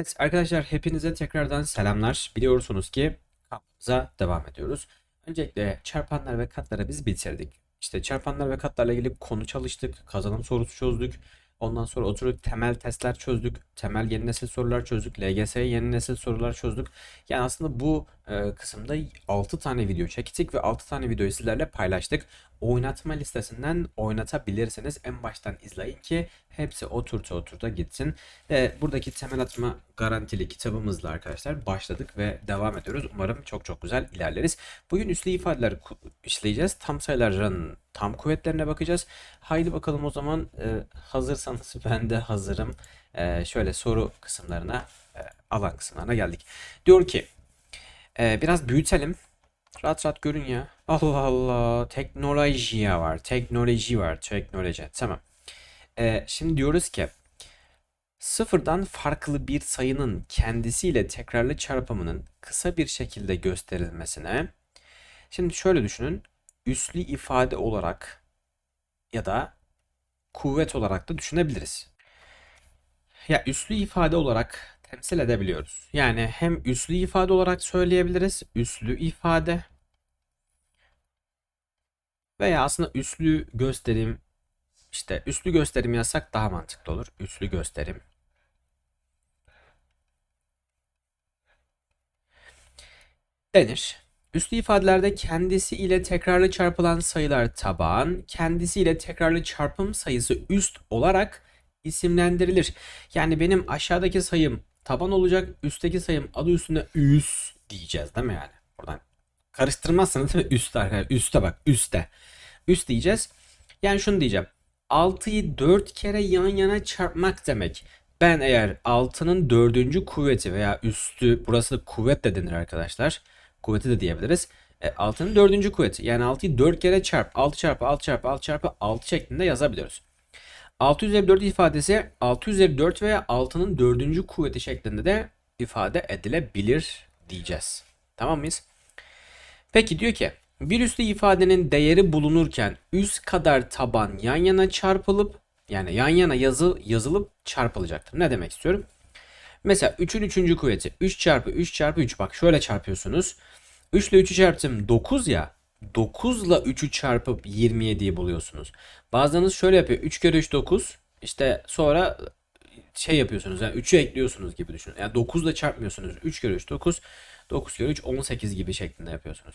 Evet arkadaşlar hepinize tekrardan selamlar. Biliyorsunuz ki kampımıza devam ediyoruz. Öncelikle çarpanlar ve katları biz bitirdik. İşte çarpanlar ve katlarla ilgili konu çalıştık. Kazanım sorusu çözdük. Ondan sonra oturduk temel testler çözdük. Temel yeni nesil sorular çözdük. LGS yeni nesil sorular çözdük. Yani aslında bu e, kısımda 6 tane video çektik ve 6 tane videoyu sizlerle paylaştık. Oynatma listesinden oynatabilirsiniz. En baştan izleyin ki hepsi oturta oturta gitsin. Ve buradaki temel atma garantili kitabımızla arkadaşlar başladık ve devam ediyoruz. Umarım çok çok güzel ilerleriz. Bugün üslü ifadeler işleyeceğiz. Tam sayıların tam kuvvetlerine bakacağız. Haydi bakalım o zaman e, hazırsanız ben de hazırım. E, şöyle soru kısımlarına, alan kısımlarına geldik. Diyor ki e, biraz büyütelim. Rahat rahat görün ya. Allah Allah. Teknoloji var. Teknoloji var. Teknoloji. Tamam. E, şimdi diyoruz ki Sıfırdan farklı bir sayının kendisiyle tekrarlı çarpımının kısa bir şekilde gösterilmesine şimdi şöyle düşünün üslü ifade olarak ya da kuvvet olarak da düşünebiliriz. Ya üslü ifade olarak temsil edebiliyoruz. Yani hem üslü ifade olarak söyleyebiliriz, üslü ifade veya aslında üslü gösterim işte üslü gösterim yazsak daha mantıklı olur. Üslü gösterim. denir. Üslü ifadelerde kendisi ile tekrarlı çarpılan sayılar taban, kendisi ile tekrarlı çarpım sayısı üst olarak isimlendirilir. Yani benim aşağıdaki sayım taban olacak, üstteki sayım adı üstünde üst diyeceğiz değil mi yani? Buradan karıştırmazsanız değil mi? Üst arkadaşlar. Üste bak, üste. Üst diyeceğiz. Yani şunu diyeceğim. 6'yı 4 kere yan yana çarpmak demek. Ben eğer 6'nın dördüncü kuvveti veya üstü burası da kuvvet de denir arkadaşlar. Kuvveti de diyebiliriz. E, 6'nın dördüncü kuvveti. Yani 6'yı 4 kere çarp. 6 çarpı 6 çarpı 6 çarpı 6 şeklinde yazabiliyoruz. 6 üzeri 4 ifadesi 6 üzeri 4 veya 6'nın dördüncü kuvveti şeklinde de ifade edilebilir diyeceğiz. Tamam mıyız? Peki diyor ki bir üslü ifadenin değeri bulunurken üst kadar taban yan yana çarpılıp yani yan yana yazı, yazılıp çarpılacaktır. Ne demek istiyorum? Mesela 3'ün 3. kuvveti 3 çarpı 3 çarpı 3 bak şöyle çarpıyorsunuz. 3 ile 3'ü çarptım 9 ya 9 ile 3'ü çarpıp 27'yi buluyorsunuz. Bazılarınız şöyle yapıyor 3 kere 3 9 işte sonra şey yapıyorsunuz yani 3'ü ekliyorsunuz gibi düşünün. Yani 9 ile çarpmıyorsunuz. 3 kere 3 9 9 kere 3 18 gibi şeklinde yapıyorsunuz.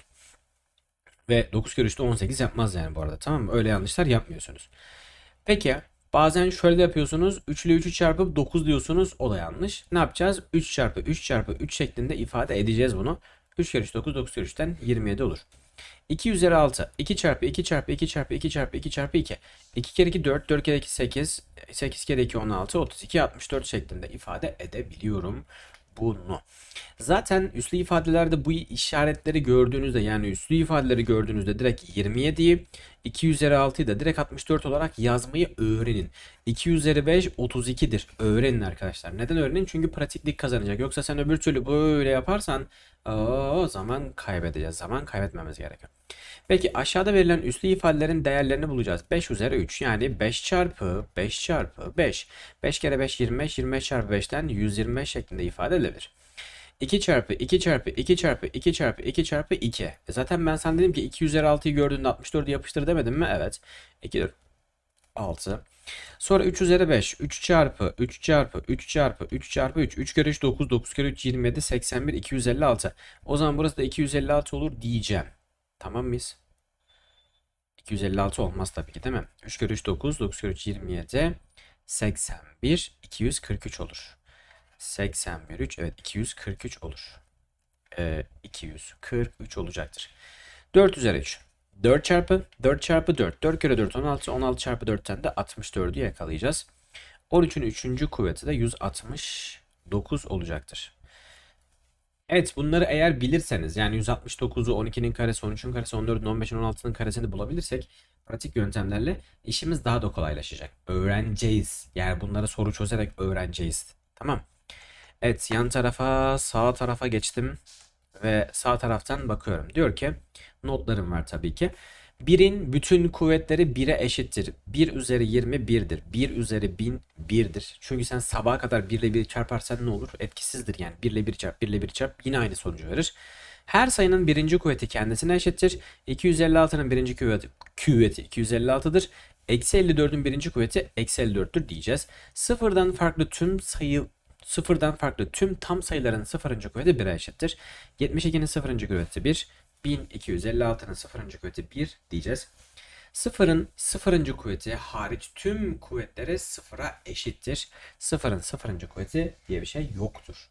Ve 9 kere 3 de 18 yapmaz yani bu arada tamam mı? Öyle yanlışlar yapmıyorsunuz. Peki bazen şöyle de yapıyorsunuz. 3 ile 3'ü çarpıp 9 diyorsunuz. O da yanlış. Ne yapacağız? 3 çarpı 3 çarpı 3 şeklinde ifade edeceğiz bunu. 3 kere 3 9 9 kere 3'ten 27 olur. 2 üzeri 6. 2 çarpı 2 çarpı 2 çarpı 2 çarpı 2 çarpı 2. 2 kere 2 4. 4 kere 2 8. 8 kere 2 16. 32 64 şeklinde ifade edebiliyorum bunu. Zaten üslü ifadelerde bu işaretleri gördüğünüzde yani üslü ifadeleri gördüğünüzde direkt 27'yi 2 üzeri 6'yı da direkt 64 olarak yazmayı öğrenin. 2 üzeri 5 32'dir. Öğrenin arkadaşlar. Neden öğrenin? Çünkü pratiklik kazanacak. Yoksa sen öbür türlü böyle yaparsan o zaman kaybedeceğiz. Zaman kaybetmemiz gerekiyor. Peki aşağıda verilen üslü ifadelerin değerlerini bulacağız. 5 üzeri 3 yani 5 çarpı 5 çarpı 5. 5 kere 5 25 25 çarpı 5'ten 125 şeklinde ifade edilebilir. 2 çarpı 2 çarpı 2 çarpı 2 çarpı 2 çarpı 2. E zaten ben sana dedim ki 2 üzeri 6'yı gördüğünde 64'ü yapıştır demedim mi? Evet. 2 6. Sonra 3 üzeri 5. 3 çarpı 3 çarpı 3 çarpı 3 çarpı 3. 3 kere 3 9. 9 kere 3 27. 81. 256. O zaman burası da 256 olur diyeceğim. Tamam mıyız? 256 olmaz tabii ki değil mi? 3 kere 3 9. 9 kere 3 27. 81. 243 olur. 81 3 evet 243 olur. Ee, 243 olacaktır. 4 üzeri 3. 4 çarpı 4 çarpı 4. 4 kere 4 16. 16 çarpı 4'ten de 64'ü yakalayacağız. 13'ün 3. kuvveti de 169 olacaktır. Evet bunları eğer bilirseniz yani 169'u 12'nin karesi 13'ün karesi 14'ün 15'in 16'nın karesini bulabilirsek pratik yöntemlerle işimiz daha da kolaylaşacak. Öğreneceğiz. Yani bunları soru çözerek öğreneceğiz. Tamam. Evet yan tarafa sağ tarafa geçtim ve sağ taraftan bakıyorum. Diyor ki notlarım var tabii ki. 1'in bütün kuvvetleri 1'e eşittir. 1 üzeri 20 1'dir. 1 üzeri 1000 1'dir. Çünkü sen sabaha kadar 1 ile 1 çarparsan ne olur? Etkisizdir yani. 1 ile 1 çarp 1 ile 1 çarp yine aynı sonucu verir. Her sayının birinci kuvveti kendisine eşittir. 256'nın birinci kuvveti, kuvveti 256'dır. Eksi 54'ün birinci kuvveti eksi 54'tür diyeceğiz. Sıfırdan farklı tüm sayı sıfırdan farklı tüm tam sayıların sıfırıncı kuvveti 1'e eşittir. 72'nin sıfırıncı kuvveti 1. 1256'nın sıfırıncı kuvveti 1 diyeceğiz. Sıfırın sıfırıncı kuvveti hariç tüm kuvvetleri sıfıra eşittir. Sıfırın sıfırıncı kuvveti diye bir şey yoktur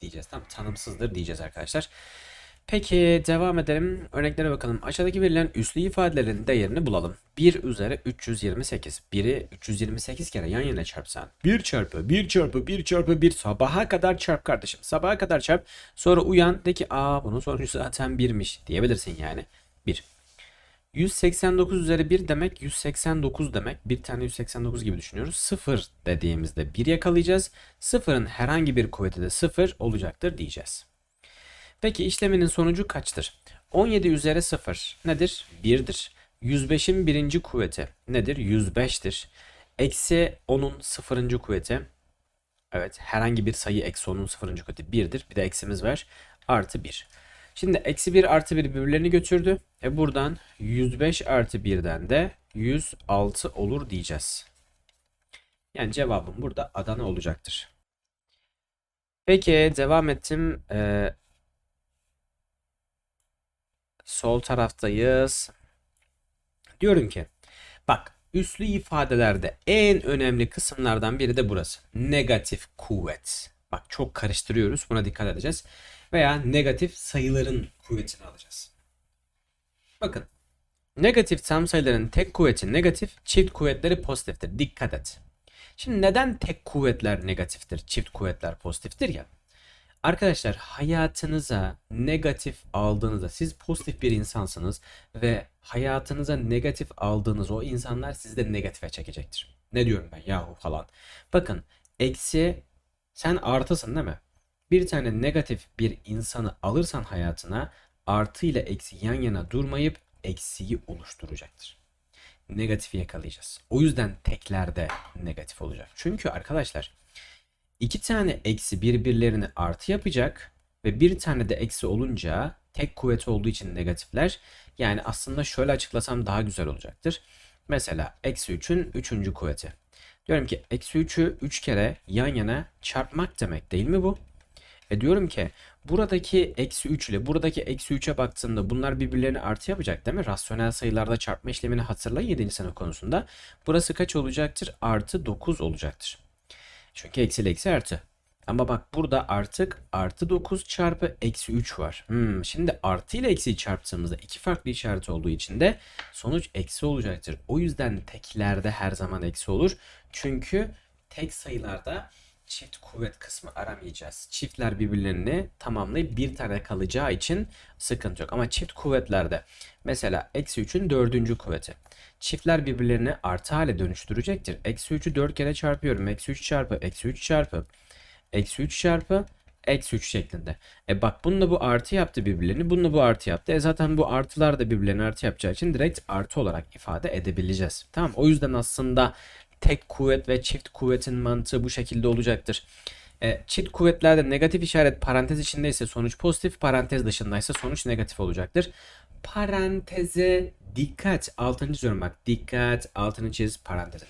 diyeceğiz. Tam tanımsızdır diyeceğiz arkadaşlar. Peki devam edelim. Örneklere bakalım. Aşağıdaki verilen üslü ifadelerin değerini bulalım. 1 üzeri 328. 1'i 328 kere yan yana çarpsan. 1 çarpı 1 çarpı 1 çarpı 1 sabaha kadar çarp kardeşim. Sabaha kadar çarp. Sonra uyan de ki aa bunun sonucu zaten 1'miş diyebilirsin yani. 1. 189 üzeri 1 demek 189 demek. Bir tane 189 gibi düşünüyoruz. 0 dediğimizde 1 yakalayacağız. 0'ın herhangi bir kuvveti de 0 olacaktır diyeceğiz. Peki işleminin sonucu kaçtır? 17 üzeri 0 nedir? 1'dir. 105'in birinci kuvveti nedir? 105'tir. Eksi 10'un sıfırıncı kuvveti. Evet herhangi bir sayı eksi 10'un sıfırıncı kuvveti 1'dir. Bir de eksimiz var. Artı 1. Şimdi eksi 1 artı 1 birbirlerini götürdü. E buradan 105 artı 1'den de 106 olur diyeceğiz. Yani cevabım burada Adana olacaktır. Peki devam ettim. Ee, sol taraftayız. Diyorum ki bak üslü ifadelerde en önemli kısımlardan biri de burası. Negatif kuvvet. Bak çok karıştırıyoruz. Buna dikkat edeceğiz. Veya negatif sayıların kuvvetini alacağız. Bakın. Negatif tam sayıların tek kuvveti negatif, çift kuvvetleri pozitiftir. Dikkat et. Şimdi neden tek kuvvetler negatiftir, çift kuvvetler pozitiftir ya? Arkadaşlar hayatınıza negatif aldığınızda siz pozitif bir insansınız ve hayatınıza negatif aldığınız o insanlar sizi de negatife çekecektir. Ne diyorum ben yahu falan. Bakın eksi sen artısın değil mi? Bir tane negatif bir insanı alırsan hayatına artı ile eksi yan yana durmayıp eksiyi oluşturacaktır. Negatifi yakalayacağız. O yüzden teklerde negatif olacak. Çünkü arkadaşlar iki tane eksi birbirlerini artı yapacak ve bir tane de eksi olunca tek kuvveti olduğu için negatifler. Yani aslında şöyle açıklasam daha güzel olacaktır. Mesela eksi 3'ün 3. kuvveti. Diyorum ki eksi 3'ü 3 kere yan yana çarpmak demek değil mi bu? E diyorum ki buradaki eksi 3 ile buradaki eksi 3'e baktığımda bunlar birbirlerini artı yapacak değil mi? Rasyonel sayılarda çarpma işlemini hatırlayın 7. sınıf konusunda. Burası kaç olacaktır? Artı 9 olacaktır. Çünkü eksi eksi artı. Ama bak burada artık artı 9 çarpı eksi 3 var. Hmm, şimdi artı ile eksiyi çarptığımızda iki farklı işaret olduğu için de sonuç eksi olacaktır. O yüzden teklerde her zaman eksi olur. Çünkü tek sayılarda çift kuvvet kısmı aramayacağız. Çiftler birbirlerini tamamlayıp bir tane kalacağı için sıkıntı yok. Ama çift kuvvetlerde mesela eksi 3'ün dördüncü kuvveti. Çiftler birbirlerini artı hale dönüştürecektir. Eksi 3'ü 4 kere çarpıyorum. Eksi 3 çarpı, eksi 3 çarpı, eksi 3 çarpı, eksi 3 şeklinde. E bak bununla bu artı yaptı birbirlerini. Bununla bu artı yaptı. E zaten bu artılar da birbirlerini artı yapacağı için direkt artı olarak ifade edebileceğiz. Tamam o yüzden aslında tek kuvvet ve çift kuvvetin mantığı bu şekilde olacaktır. E, çift kuvvetlerde negatif işaret parantez içindeyse sonuç pozitif, parantez dışındaysa sonuç negatif olacaktır. Paranteze dikkat. Altını çiziyorum bak. Dikkat. Altını çiz paranteze.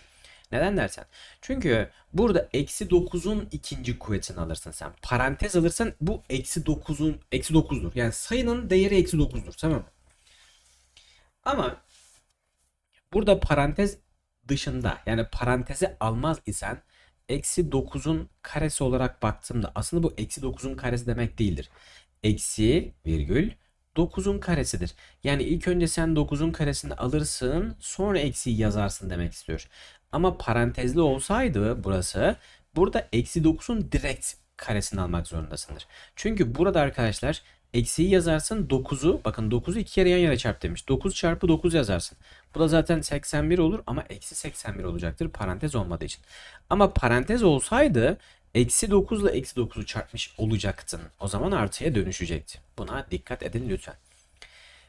Neden dersen? Çünkü burada eksi 9'un ikinci kuvvetini alırsın sen. Parantez alırsan bu eksi 9'un eksi 9'dur. Yani sayının değeri eksi 9'dur. Tamam mı? Ama burada parantez dışında yani paranteze almaz isen eksi 9'un karesi olarak baktığımda aslında bu eksi 9'un karesi demek değildir. Eksi virgül 9'un karesidir. Yani ilk önce sen 9'un karesini alırsın sonra eksiyi yazarsın demek istiyor. Ama parantezli olsaydı burası burada eksi 9'un direkt karesini almak zorundasındır. Çünkü burada arkadaşlar eksiyi yazarsın 9'u bakın 9'u iki kere yan yana çarp demiş. 9 çarpı 9 yazarsın. Bu da zaten 81 olur ama eksi 81 olacaktır parantez olmadığı için. Ama parantez olsaydı eksi 9 ile eksi 9'u çarpmış olacaktın. O zaman artıya dönüşecekti. Buna dikkat edin lütfen.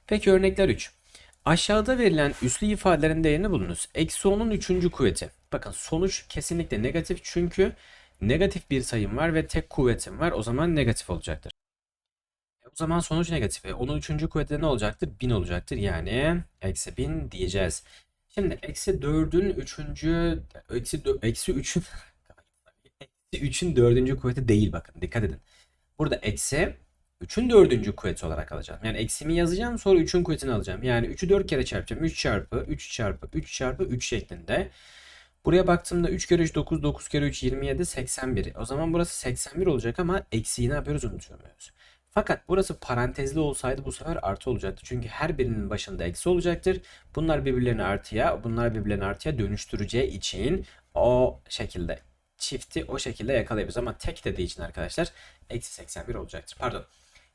Peki örnekler 3. Aşağıda verilen üslü ifadelerin değerini bulunuz. Eksi 10'un 3. kuvveti. Bakın sonuç kesinlikle negatif çünkü negatif bir sayım var ve tek kuvvetim var. O zaman negatif olacaktır. O zaman sonuç negatif. Onun 3. kuvveti ne olacaktır? 1000 olacaktır. Yani eksi 1000 diyeceğiz. Şimdi eksi 4'ün 3. Eksi, eksi 3'ün eksi 3'ün 4. kuvveti değil bakın. Dikkat edin. Burada eksi 3'ün 4. kuvveti olarak alacağım. Yani eksimi yazacağım sonra 3'ün kuvvetini alacağım. Yani 3'ü 4 kere çarpacağım. 3 çarpı 3 çarpı 3 çarpı 3 şeklinde. Buraya baktığımda 3 kere 3 9, 9 kere 3 27, 81. O zaman burası 81 olacak ama eksiği ne yapıyoruz unutuyoruz. Fakat burası parantezli olsaydı bu sefer artı olacaktı. Çünkü her birinin başında eksi olacaktır. Bunlar birbirlerini artıya, bunlar birbirlerini artıya dönüştüreceği için o şekilde çifti o şekilde yakalayabiliriz. Ama tek dediği için arkadaşlar eksi 81 olacaktır. Pardon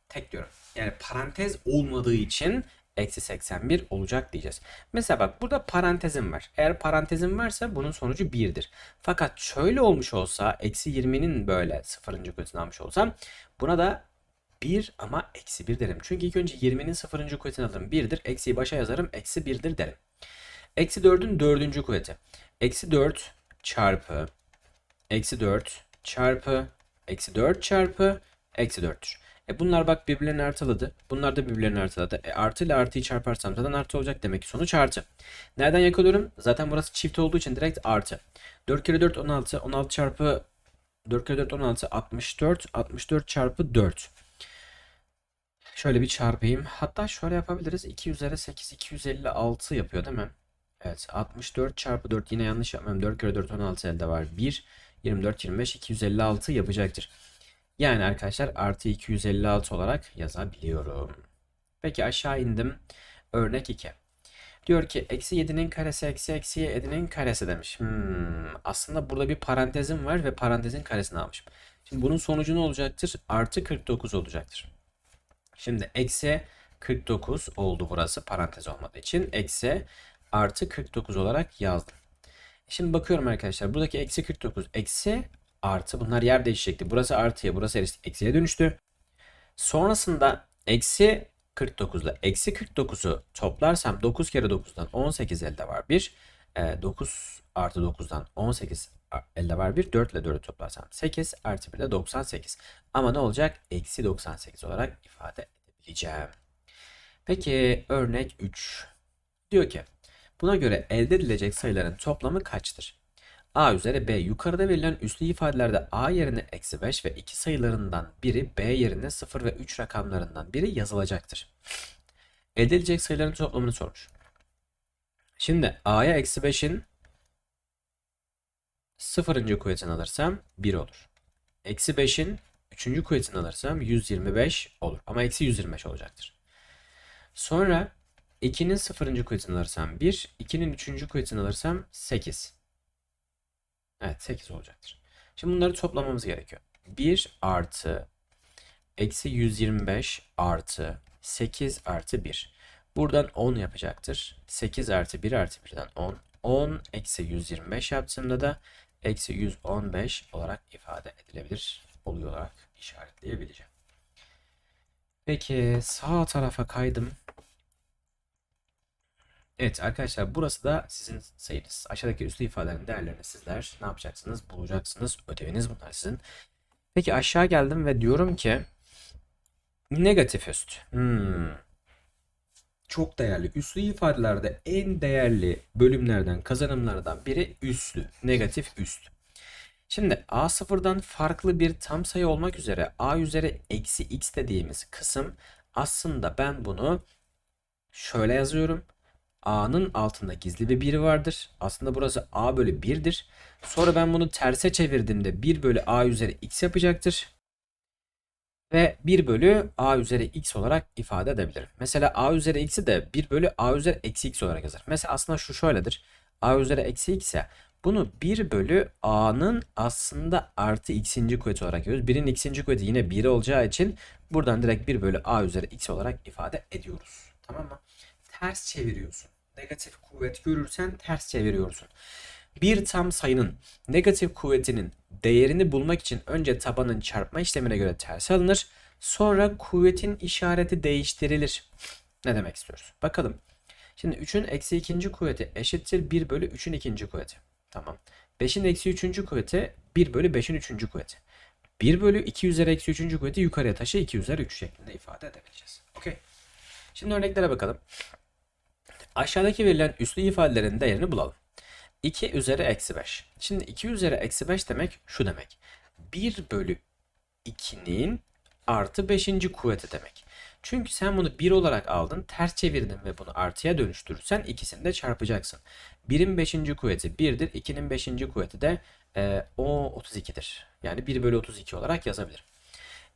tek diyorum. Yani parantez olmadığı için eksi 81 olacak diyeceğiz. Mesela bak burada parantezim var. Eğer parantezim varsa bunun sonucu 1'dir. Fakat şöyle olmuş olsa eksi 20'nin böyle sıfırıncı kuvvetini almış olsam buna da 1 ama eksi 1 derim. Çünkü ilk önce 20'nin sıfırıncı kuvvetini alırım. 1'dir. Eksiyi başa yazarım. Eksi 1'dir derim. Eksi 4'ün dördüncü kuvveti. Eksi 4 çarpı eksi 4 çarpı eksi 4 çarpı eksi 4'tür. E bunlar bak birbirlerini artıladı. Bunlar da birbirlerini artıladı. E artı ile artıyı çarparsam zaten artı olacak demek ki sonuç artı. Nereden yakalıyorum? Zaten burası çift olduğu için direkt artı. 4 kere 4 16. 16 çarpı 4 kere 4 16 64. 64 çarpı 4. Şöyle bir çarpayım. Hatta şöyle yapabiliriz. 2 üzeri 8 256 yapıyor değil mi? Evet 64 çarpı 4 yine yanlış yapmam. 4 kere 4 16 elde var. 1 24 25 256 yapacaktır. Yani arkadaşlar artı 256 olarak yazabiliyorum. Peki aşağı indim. Örnek 2. Diyor ki eksi 7'nin karesi eksi eksi 7'nin karesi demiş. Hmm, aslında burada bir parantezim var ve parantezin karesini almışım. Şimdi bunun sonucu ne olacaktır? Artı 49 olacaktır. Şimdi eksi 49 oldu burası parantez olmadığı için. Eksi artı 49 olarak yazdım. Şimdi bakıyorum arkadaşlar. Buradaki eksi 49 eksi artı bunlar yer değişecekti. Burası artıya burası eksiye dönüştü. Sonrasında eksi 49 ile eksi 49'u toplarsam 9 kere 9'dan 18 elde var 1. 9 artı 9'dan 18 elde var 1. 4 ile 4'ü toplarsam 8 artı 1 de 98. Ama ne olacak? Eksi 98 olarak ifade edebileceğim. Peki örnek 3. Diyor ki buna göre elde edilecek sayıların toplamı kaçtır? a üzeri b yukarıda verilen üslü ifadelerde a yerine eksi 5 ve 2 sayılarından biri b yerine 0 ve 3 rakamlarından biri yazılacaktır. Elde edilecek sayıların toplamını sormuş. Şimdi a'ya eksi 5'in 0. kuvvetini alırsam 1 olur. Eksi 5'in 3. kuvvetini alırsam 125 olur. Ama eksi 125 olacaktır. Sonra 2'nin 0. kuvvetini alırsam 1, 2'nin 3. kuvvetini alırsam 8. Evet 8 olacaktır. Şimdi bunları toplamamız gerekiyor. 1 artı eksi 125 artı 8 artı 1. Buradan 10 yapacaktır. 8 artı 1 artı 1'den 10. 10 eksi 125 yaptığımda da eksi 115 olarak ifade edilebilir. Oluyor olarak işaretleyebileceğim. Peki sağ tarafa kaydım. Evet arkadaşlar burası da sizin sayınız. Aşağıdaki üslü ifadelerin değerlerini sizler ne yapacaksınız? Bulacaksınız. Ödeviniz bunlar sizin. Peki aşağı geldim ve diyorum ki negatif üst. Hmm. Çok değerli. Üslü ifadelerde en değerli bölümlerden, kazanımlardan biri üslü. Negatif üst. Şimdi a sıfırdan farklı bir tam sayı olmak üzere a üzeri eksi x dediğimiz kısım aslında ben bunu şöyle yazıyorum a'nın altında gizli bir 1 vardır. Aslında burası a bölü 1'dir. Sonra ben bunu terse çevirdiğimde 1 bölü a üzeri x yapacaktır. Ve 1 bölü a üzeri x olarak ifade edebilirim. Mesela a üzeri x'i de 1 bölü a üzeri eksi x olarak yazar. Mesela aslında şu şöyledir. a üzeri eksi x ise bunu 1 bölü a'nın aslında artı x'inci kuvveti olarak yazıyoruz. 1'in x'inci kuvveti yine 1 olacağı için buradan direkt 1 bölü a üzeri x olarak ifade ediyoruz. Tamam mı? ters çeviriyorsun. Negatif kuvvet görürsen ters çeviriyorsun. Bir tam sayının negatif kuvvetinin değerini bulmak için önce tabanın çarpma işlemine göre ters alınır. Sonra kuvvetin işareti değiştirilir. Ne demek istiyoruz? Bakalım. Şimdi 3'ün eksi ikinci kuvveti eşittir 1 bölü 3'ün ikinci kuvveti. Tamam. 5'in eksi üçüncü kuvveti 1 bölü 5'in üçüncü kuvveti. 1 bölü 2 üzeri eksi üçüncü kuvveti yukarıya taşı 2 üzeri 3 şeklinde ifade edebileceğiz. Okey. Şimdi örneklere bakalım. Aşağıdaki verilen üslü ifadelerin değerini bulalım. 2 üzeri eksi 5. Şimdi 2 üzeri eksi 5 demek şu demek. 1 bölü 2'nin artı 5. kuvveti demek. Çünkü sen bunu 1 olarak aldın, ters çevirdin ve bunu artıya dönüştürürsen ikisini de çarpacaksın. 1'in 5. kuvveti 1'dir, 2'nin 5. kuvveti de e, o 32'dir. Yani 1 bölü 32 olarak yazabilirim.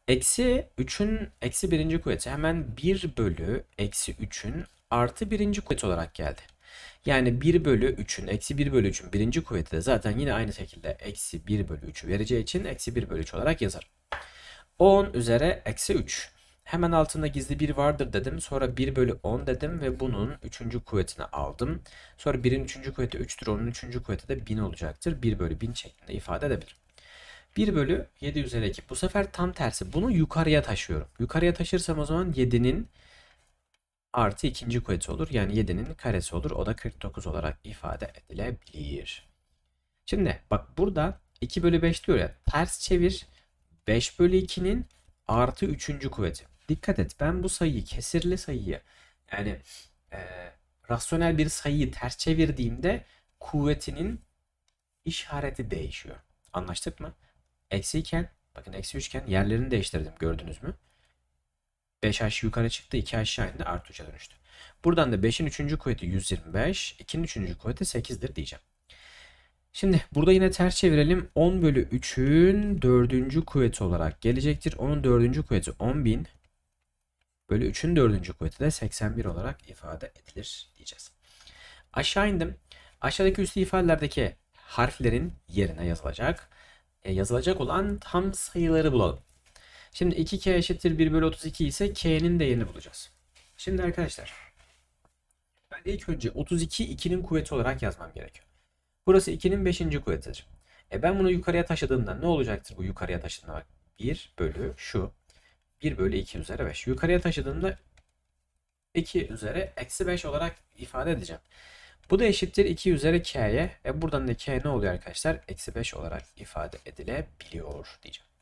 Eksi 3'ün eksi 1. kuvveti hemen 1 bölü eksi 3'ün artı 1. kuvveti olarak geldi. Yani 1 bölü 3'ün eksi 1 bölü 3'ün birinci kuvveti de zaten yine aynı şekilde eksi 1 bölü 3'ü vereceği için eksi 1 bölü 3 olarak yazarım. 10 üzeri eksi 3. Hemen altında gizli 1 vardır dedim. Sonra 1 bölü 10 dedim ve bunun 3. kuvvetini aldım. Sonra 1'in 3. kuvveti 3'tür. Onun 3. kuvveti de 1000 olacaktır. 1 bölü 1000 şeklinde ifade edebilirim. 1 bölü 7 üzeri 2. Bu sefer tam tersi. Bunu yukarıya taşıyorum. Yukarıya taşırsam o zaman 7'nin artı ikinci kuvveti olur. Yani 7'nin karesi olur. O da 49 olarak ifade edilebilir. Şimdi bak burada 2 bölü 5 diyor ya. Ters çevir. 5 bölü 2'nin artı 3. kuvveti. Dikkat et ben bu sayıyı kesirli sayıyı yani e, rasyonel bir sayıyı ters çevirdiğimde kuvvetinin işareti değişiyor. Anlaştık mı? Eksi iken bakın eksi 3 iken yerlerini değiştirdim gördünüz mü? 5 aşağı yukarı çıktı 2 aşağı indi artı 3'e dönüştü. Buradan da 5'in 3. kuvveti 125 2'nin 3. kuvveti 8'dir diyeceğim. Şimdi burada yine ters çevirelim. 10 bölü 3'ün 4. kuvveti olarak gelecektir. Onun 4. kuvveti 10.000 bölü 3'ün 4. kuvveti de 81 olarak ifade edilir diyeceğiz. Aşağı indim. Aşağıdaki üslü ifadelerdeki harflerin yerine yazılacak. E, yazılacak olan tam sayıları bulalım. Şimdi 2k eşittir 1 bölü 32 ise k'nin değerini bulacağız. Şimdi arkadaşlar ben ilk önce 32 2'nin kuvveti olarak yazmam gerekiyor. Burası 2'nin 5. kuvvetidir. E ben bunu yukarıya taşıdığımda ne olacaktır bu yukarıya taşıdığımda bak. 1 bölü şu 1 bölü 2 üzeri 5. Yukarıya taşıdığımda 2 üzeri eksi 5 olarak ifade edeceğim. Bu da eşittir 2 üzeri k'ye. E buradan da k ne oluyor arkadaşlar? Eksi 5 olarak ifade edilebiliyor diyeceğim.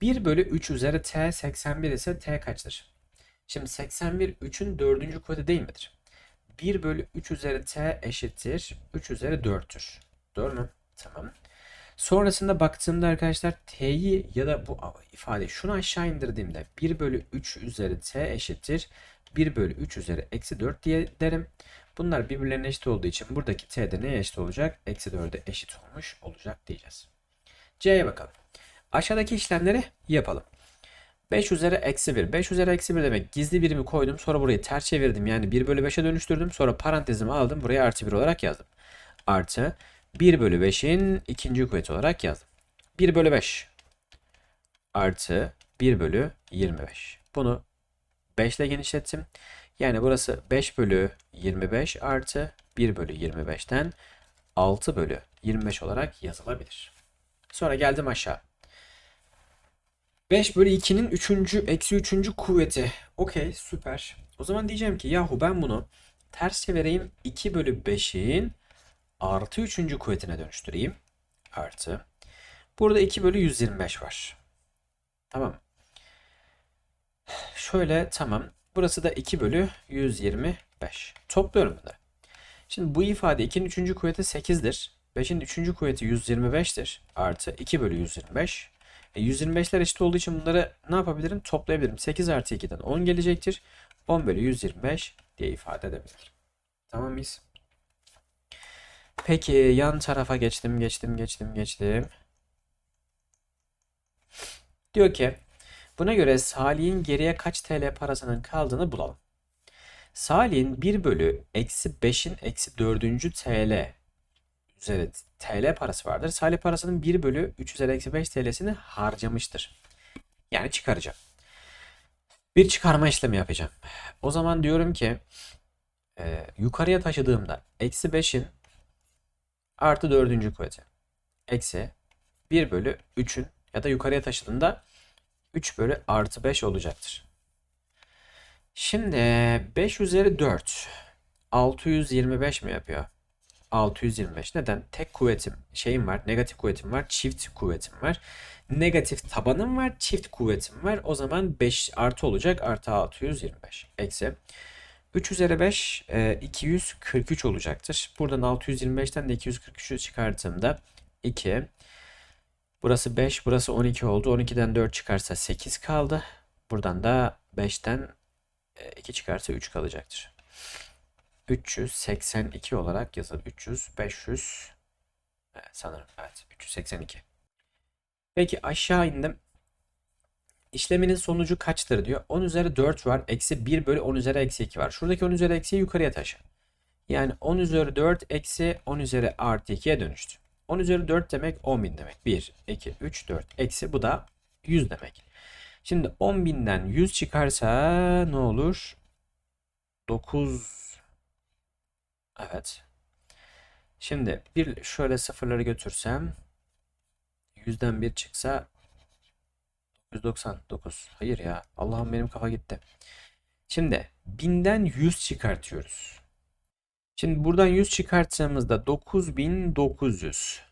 1 bölü 3 üzeri t 81 ise t kaçtır? Şimdi 81 3'ün 4. kuvveti değil midir? 1 bölü 3 üzeri t eşittir 3 üzeri 4'tür. Doğru mu? Tamam. Sonrasında baktığımda arkadaşlar t'yi ya da bu ifade şunu aşağı indirdiğimde 1 bölü 3 üzeri t eşittir 1 bölü 3 üzeri eksi 4 diye derim. Bunlar birbirlerine eşit olduğu için buradaki t de neye eşit olacak? Eksi 4'e eşit olmuş olacak diyeceğiz. C'ye bakalım. Aşağıdaki işlemleri yapalım. 5 üzeri eksi 1. 5 üzeri eksi 1 demek gizli birimi koydum. Sonra burayı ters çevirdim. Yani 1 bölü 5'e dönüştürdüm. Sonra parantezimi aldım. Buraya artı 1 olarak yazdım. Artı 1 bölü 5'in ikinci kuvveti olarak yazdım. 1 bölü 5 artı 1 bölü 25. Bunu 5 ile genişlettim. Yani burası 5 bölü 25 artı 1 bölü 25'ten 6 bölü 25 olarak yazılabilir. Sonra geldim aşağı. 5 bölü 2'nin 3. eksi 3. kuvveti. Okey süper. O zaman diyeceğim ki yahu ben bunu ters çevireyim 2 bölü 5'in artı 3. kuvvetine dönüştüreyim. Artı. Burada 2 bölü 125 var. Tamam. Şöyle tamam. Burası da 2 bölü 125. Topluyorum bunları. Şimdi bu ifade 2'nin 3. kuvveti 8'dir. 5'in 3. kuvveti 125'tir. Artı 2 bölü 125. E, 125'ler eşit olduğu için bunları ne yapabilirim? Toplayabilirim. 8 artı 2'den 10 gelecektir. 10 bölü 125 diye ifade edebilirim. Tamam mıyız? Peki yan tarafa geçtim, geçtim, geçtim, geçtim. Diyor ki buna göre Salih'in geriye kaç TL parasının kaldığını bulalım. Salih'in 1 bölü eksi 5'in eksi 4. TL üzeri TL parası vardır. Salih parasının 1 bölü 3 üzeri eksi 5 TL'sini harcamıştır. Yani çıkaracağım. Bir çıkarma işlemi yapacağım. O zaman diyorum ki e, yukarıya taşıdığımda eksi 5'in artı 4. kuvveti eksi 1 bölü 3'ün ya da yukarıya taşıdığımda 3 bölü artı 5 olacaktır. Şimdi 5 üzeri 4 625 mi yapıyor? 625. Neden? Tek kuvvetim şeyim var. Negatif kuvvetim var. Çift kuvvetim var. Negatif tabanım var. Çift kuvvetim var. O zaman 5 artı olacak. Artı 625. Eksi. 3 üzeri 5 e, 243 olacaktır. Buradan 625'ten de 243'ü çıkarttığımda 2. Burası 5. Burası 12 oldu. 12'den 4 çıkarsa 8 kaldı. Buradan da 5'ten 2 çıkarsa 3 kalacaktır. 382 olarak yazılır. 300, 500 evet, sanırım. Evet, 382. Peki aşağı indim. İşleminin sonucu kaçtır diyor. 10 üzeri 4 var. Eksi 1 bölü 10 üzeri eksi 2 var. Şuradaki 10 üzeri eksiyi yukarıya taşı. Yani 10 üzeri 4 eksi 10 üzeri artı 2'ye dönüştü. 10 üzeri 4 demek 10.000 demek. 1, 2, 3, 4. Eksi bu da 100 demek. Şimdi 10.000'den 100 çıkarsa ne olur? 9 Evet. Şimdi bir şöyle sıfırları götürsem 100'den 1 çıksa 199. Hayır ya. Allah'ım benim kafa gitti. Şimdi 1000'den 100 çıkartıyoruz. Şimdi buradan 100 çıkarttığımızda 9900.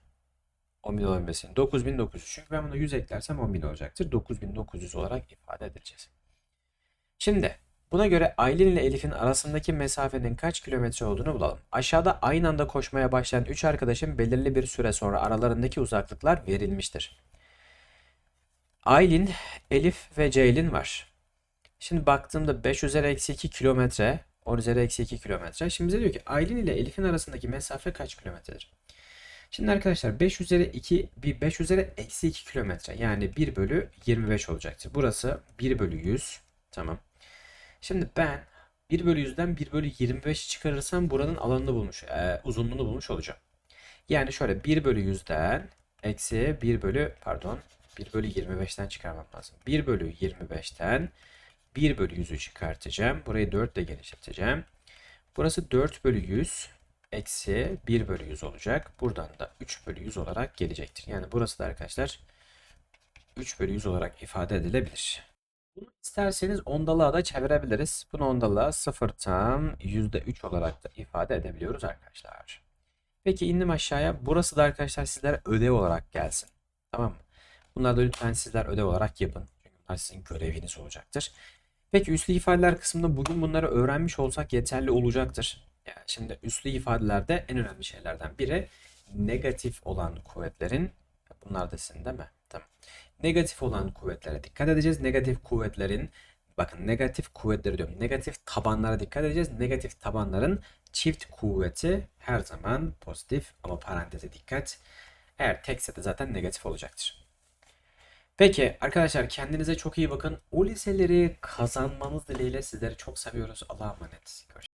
10.000 olabilmesini. 9900. Çünkü ben buna 100 eklersem 10.000 olacaktır. 9900 olarak ifade edeceğiz. Şimdi buna göre Aylin ile Elif'in arasındaki mesafenin kaç kilometre olduğunu bulalım. Aşağıda aynı anda koşmaya başlayan 3 arkadaşın belirli bir süre sonra aralarındaki uzaklıklar verilmiştir. Aylin, Elif ve Ceylin var. Şimdi baktığımda 5 üzeri eksi 2 kilometre, 10 üzeri eksi 2 kilometre. Şimdi bize diyor ki Aylin ile Elif'in arasındaki mesafe kaç kilometredir? Şimdi arkadaşlar 5 üzeri 2, bir 5 üzeri eksi 2 kilometre. Yani 1 bölü 25 olacaktır. Burası 1 bölü 100. Tamam. Şimdi ben 1 bölü 100'den 1 bölü 25 çıkarırsam buranın alanını bulmuş, e, uzunluğunu bulmuş olacağım. Yani şöyle 1 bölü 100'den eksi 1 bölü pardon 1 bölü 25'ten çıkarmam lazım. 1 bölü 25'ten 1 bölü 100'ü çıkartacağım. Burayı 4 ile genişleteceğim. Burası 4 bölü 100 eksi 1 bölü 100 olacak. Buradan da 3 bölü 100 olarak gelecektir. Yani burası da arkadaşlar 3 bölü 100 olarak ifade edilebilir. Bunu isterseniz ondalığa da çevirebiliriz. Bunu ondalığa 0 tam %3 olarak da ifade edebiliyoruz arkadaşlar. Peki indim aşağıya. Burası da arkadaşlar sizlere ödev olarak gelsin. Tamam mı? Bunları da lütfen sizler ödev olarak yapın. Çünkü bunlar sizin göreviniz olacaktır. Peki üslü ifadeler kısmında bugün bunları öğrenmiş olsak yeterli olacaktır. Yani şimdi üslü ifadelerde en önemli şeylerden biri negatif olan kuvvetlerin bunlar da sizin değil mi? Tamam. Negatif olan kuvvetlere dikkat edeceğiz. Negatif kuvvetlerin bakın negatif kuvvetleri diyorum. Negatif tabanlara dikkat edeceğiz. Negatif tabanların çift kuvveti her zaman pozitif ama paranteze dikkat. Eğer tekse de zaten negatif olacaktır. Peki arkadaşlar kendinize çok iyi bakın. O liseleri kazanmanız dileğiyle sizleri çok seviyoruz. Allah'a emanet. Görüşürüz.